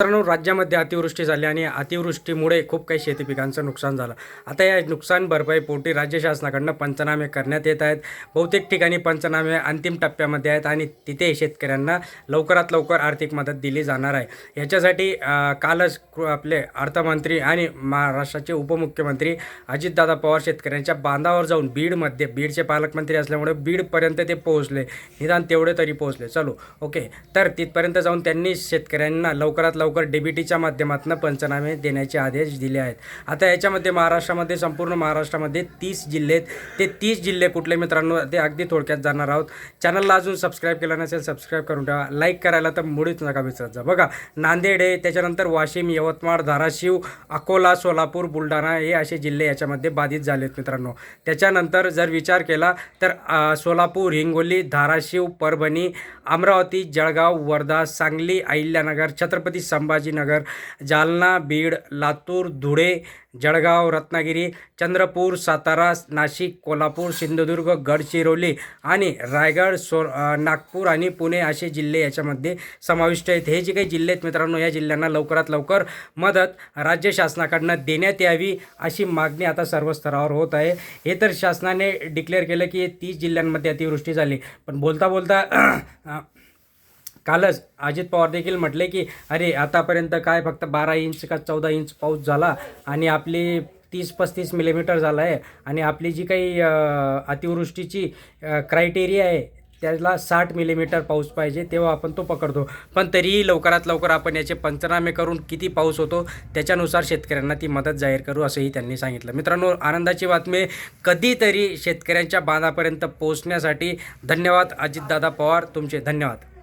मित्रांनो राज्यामध्ये अतिवृष्टी झाली आणि अतिवृष्टीमुळे खूप काही शेती पिकांचं नुकसान झालं. आता या नुकसान भरपाई पोटी राज्य शासनाकडनं पंचनामे करण्यात येत आहेत. बहुतेक ठिकाणी पंचनामे अंतिम टप्प्यामध्ये आहेत आणि तिथे शेतकऱ्यांना लवकरात लवकर आर्थिक मदत दिली जाणार आहे. याच्यासाठी कालच आपले अर्थमंत्री आणि महाराष्ट्राचे उपमुख्यमंत्री अजितदादा पवार शेतकऱ्यांच्या बांधावर जाऊन बीडमध्ये बीडचे पालकमंत्री असल्यामुळे बीडपर्यंत ते पोहोचले. निदान तेवढे तरी पोहोचले. चलो ओके. तर तिथपर्यंत जाऊन त्यांनी शेतकऱ्यांना लवकरात लवकर लवकर डीबीटीच्या माध्यमातून पंचनामे देण्याचे आदेश दिले आहेत. आता याच्यामध्ये महाराष्ट्रामध्ये संपूर्ण महाराष्ट्रामध्ये तीस जिल्हे आहेत. ते तीस जिल्हे कुठले मित्रांनो ते अगदी थोडक्यात जाणार आहोत. चॅनलला अजून सबस्क्राईब केलं नसेल सबस्क्राईब करून ठेवा. लाईक करायला तर मुळीच नका विसरत जा. बघा नांदेड आहे त्याच्यानंतर वाशिम यवतमाळ धाराशिव अकोला सोलापूर बुलढाणा हे असे जिल्हे याच्यामध्ये बाधित झाले आहेत मित्रांनो. त्याच्यानंतर जर विचार केला तर सोलापूर हिंगोली धाराशिव परभणी अमरावती जळगाव वर्धा सांगली अहिल्यानगर छत्रपती संभाजीनगर जालना बीड लातूर धुळे जळगाव रत्नागिरी चंद्रपूर सातारा नाशिक कोल्हापूर सिंधुदुर्ग गडचिरोली आणि रायगड सो नागपूर आणि पुणे असे जिल्हे याच्यामध्ये समाविष्ट आहेत. हे जे काही जिल्हे आहेत मित्रांनो या जिल्ह्यांना लवकरात लवकर मदत राज्य शासनाकडनं देण्यात यावी अशी मागणी आता सर्व स्तरावर होत आहे. हे तर शासनाने डिक्लेअर केलं की तीस जिल्ह्यांमध्ये अतिवृष्टी झाली. पण बोलता बोलता कालच अजित पवार देखील म्हटले की अरे आतापर्यंत काय फक्त बारा इंच का चौदा इंच पाऊस झाला आणि आपली तीस पस्तीस मिलीमीटर झाला आहे आणि आपली जी काही अतिवृष्टीची क्रायटेरिया आहे त्याला साठ मिलीमीटर पाऊस पाहिजे तेव्हा आपण तो पकडतो. पण तरीही लवकरात लवकर आपण याचे पंचनामे करून किती पाऊस होतो त्याच्यानुसार शेतकऱ्यांना ती मदत जाहीर करू असंही त्यांनी सांगितलं. मित्रांनो आनंदाची बातमी कधीतरी शेतकऱ्यांच्या बांधापर्यंत पोहोचण्यासाठी धन्यवाद अजितदादा पवार. तुमचे धन्यवाद.